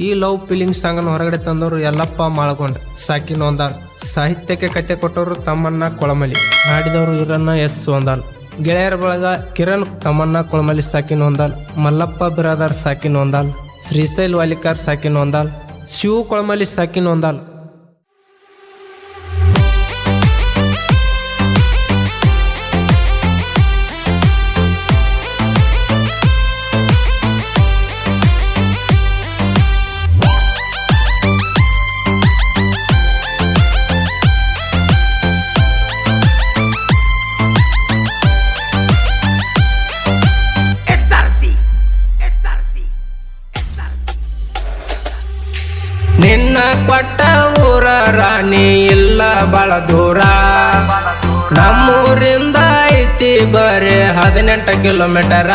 ಈ love feeling ಸಾಂಗನ್ನು ಹೊರಗಡೆ ತಂದವರು ಎಲ್ಲಪ್ಪ ಮಾಳ್ಕೊಂಡ ಸಾಕಿ ನೊಂದಾಲ್ ಸಾಹಿತ್ಯಕ್ಕೆ ಕತೆ ಕೊಟ್ಟವರು ತಮ್ಮಣ್ಣ ಕೊಳಮಲಿ ಹಾಡಿದವರು ಈರಣ್ಣ ಎಸ್ ಹೊಂದಾಲ್ ಗೆಳೆಯರ ಬಳಗ ಕಿರಣ್ ತಮ್ಮಣ್ಣ ಕೊಳಮಲಿ ಸಾಕಿನ ಒಂದಾಲ್. ಮಲ್ಲಪ್ಪ ಬಿರಾದಾರ್ ಸಾಕಿ ಒಂದಾಲ್. ಶ್ರೀಶೈಲ್ ವಾಲಿಕಾರ್ ಸಾಕಿ ಒಂದಾಲ್. ಶಿವು ಕೊಳಮಲಿ ಸಾಕಿ ನೊಂದಾಲ್ ಕೊಟ್ಟ ಊರ ರಾಣಿ ಇಲ್ಲ ಬಾಳ ದೂರ. ನಮ್ಮೂರಿಂದ ಐತಿ ಬರೆ ಹದಿನೆಂಟು ಕಿಲೋಮೀಟರ.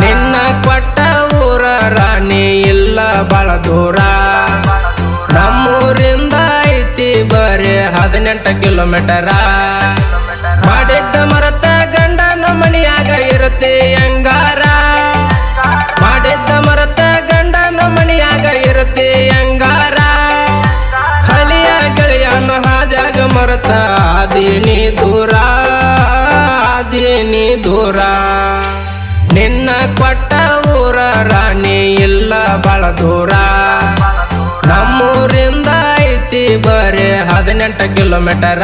ನಿನ್ನ ಕೊಟ್ಟ ಊರ ರಾಣಿ ಇಲ್ಲ ಬಾಳ ದೂರ. ನಮ್ಮೂರಿಂದ ಐತಿ ಬರೆ ಹದಿನೆಂಟು ಕಿಲೋಮೀಟರ. ಅದೇನಿ ದೂರ. ನಿನ್ನ ಕೊಟ್ಟ ಊರ ರಾಣಿ ಇಲ್ಲ ಬಳ ದೂರ. ನಮ್ಮೂರಿಂದ ಐತಿ ಬರೀ ಹದಿನೆಂಟು ಕಿಲೋಮೀಟರ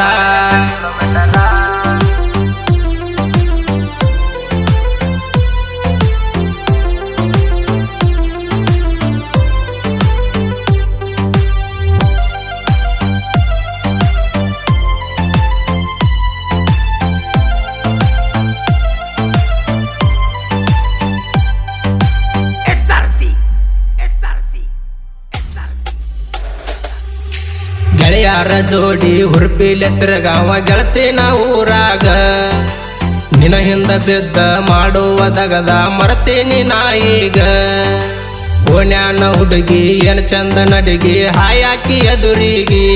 ಗೆಳೆಯರ ಜೋಡಿ ಹುರ್ಪಿಲೆ ಗೆಳತಿ ನಾ ಊರಾಗ. ನಿನ ಹಿಂದ ಬಿದ್ದ ಮಾಡುವ ದಗದ ಮರ್ತೀನಿ ಈಗ ಓಣ್ಯಾನ ಹುಡುಗಿ ಏನ್ ಚಂದ ನಡಿಗಿ ಹಾಯಾಕಿ ಎದುರಿಗಿ.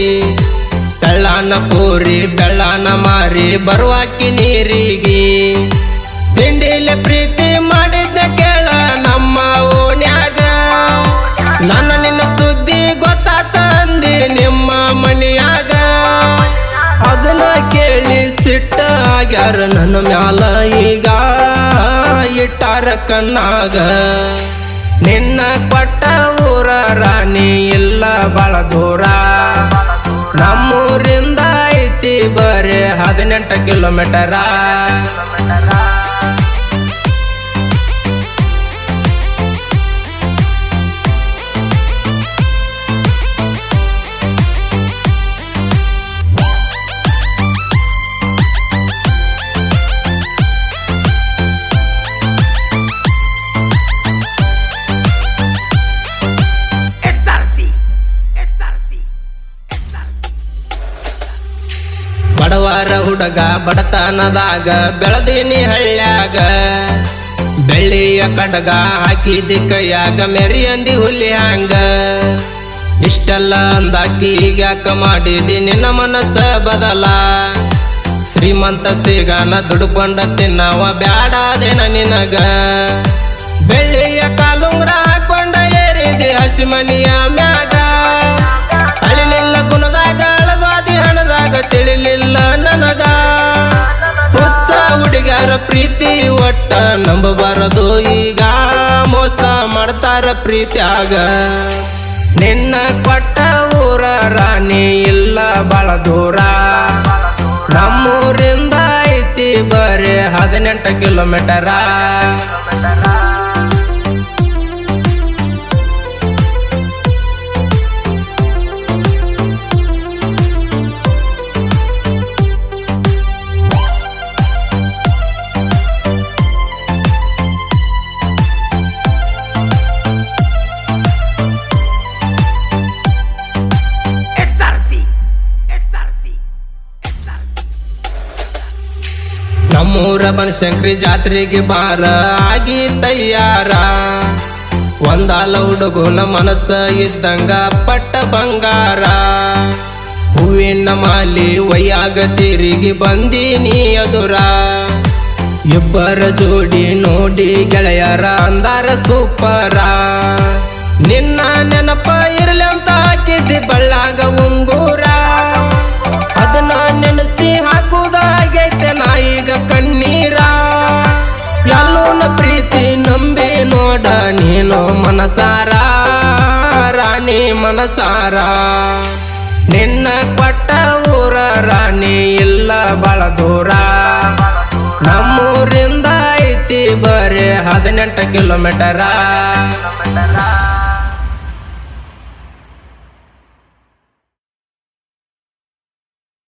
ಬೆಳ್ಳಾನ ಪೂರಿ, ಬೆಳ್ಳಾನ ಮಾರಿ ಬರುವಾಕಿ ನೀರಿಗಿ. ತಿಂಡಿಲೆ ಪ್ರೀತಿ ಸಿಟ್ಟ ಆಗ್ಯಾರ ನನ್ನ ಮ್ಯಾಲ ಈಗ. ಇಟ್ಟಾರ ಕಣ್ಣಾಗ. ನಿನ್ನ ಕೊಟ್ಟ ಊರ ರಾಣಿ ಇಲ್ಲ ಬಾಳ ದೂರ. ನಮ್ಮೂರಿಂದ ಐತಿ ಬರೀ ಹದಿನೆಂಟು ಕಿಲೋಮೀಟರ. ಬಡವರ ಹುಡುಗ ಬಡತನದಾಗ, ಬೆಳದೀನಿ ಹಳ್ಳ್ಯಾಗ. ಬೆಳ್ಳಿಯ ಕಡಗ ಹಾಕಿದಿ ಕೈಯಾಗ ಮೆರಿಯಂದಿ ಹುಲಿ ಹಂಗ ಇಷ್ಟೆಲ್ಲ ಅಂದಾಕಿ ಈಗ್ಯಾಕ ಮಾಡಿದಿ ನಿನ್ನ ಮನಸ್ಸ ಬದಲ. ಶ್ರೀಮಂತ ಸಿಗಾನ ದುಡ್ಕೊಂಡ ತಿನ್ನವ ಬ್ಯಾಡಾದೇನ ನಿನಗ. ಬೆಳ್ಳಿಯ ಕಾಲುಂಗ್ರ ಹಾಕೊಂಡ ಏರಿದಿ ಹಸಿಮನಿಯ ಒಟ್ಟ ನಂಬಬಾರದು. ಈಗ ಮೋಸ ಮಾಡ್ತಾರ ಪ್ರೀತಿಯಾಗ. ನಿನ್ನ ಕೊಟ್ಟ ಊರ ರಾಣಿ ಇಲ್ಲ ಬಾಳ ದೂರ. ನಮ್ಮೂರಿಂದ ಐತಿ ಬರೀ ಹದಿನೆಂಟು ಕಿಲೋಮೀಟರ ನಮ್ಮೂರ ಬನಶಂಕರಿ ಜಾತ್ರೆಗೆ ಬಾರ ಆಗಿ ತಯ್ಯಾರ ಒಂದಾಲ ಹುಡುಗನ ಮನಸ್ಸ ಇದ್ದಂಗ ಪಟ್ಟ ಬಂಗಾರ. ಹೂವಿನ ಮಾಲಿ ಒಯ್ಯಾಗ ತಿರುಗಿ ಬಂದೀನಿ ಎದುರ ಇಬ್ಬರ ಜೋಡಿ ನೋಡಿ ಗೆಳೆಯರ ಅಂದಾರ ಸೂಪರ. ನಿನ್ನ ನೆನಪ ಇರ್ಲಿ ಅಂತ ಹಾಕಿದ್ದಿ ಬಳ್ಳಾಗ ಉಂಗೂರ. ಮನಸಾರ, ರಾಣಿ ಮನಸಾರ. ನಿನ್ನ ಕೊಟ್ಟ ಊರ ರಾಣಿ ಇಲ್ಲ ಬಾಳ ದೂರ. ನಮ್ಮೂರಿಂದ ಐತಿ ಬರೀ ಹದಿನೆಂಟು ಕಿಲೋಮೀಟರ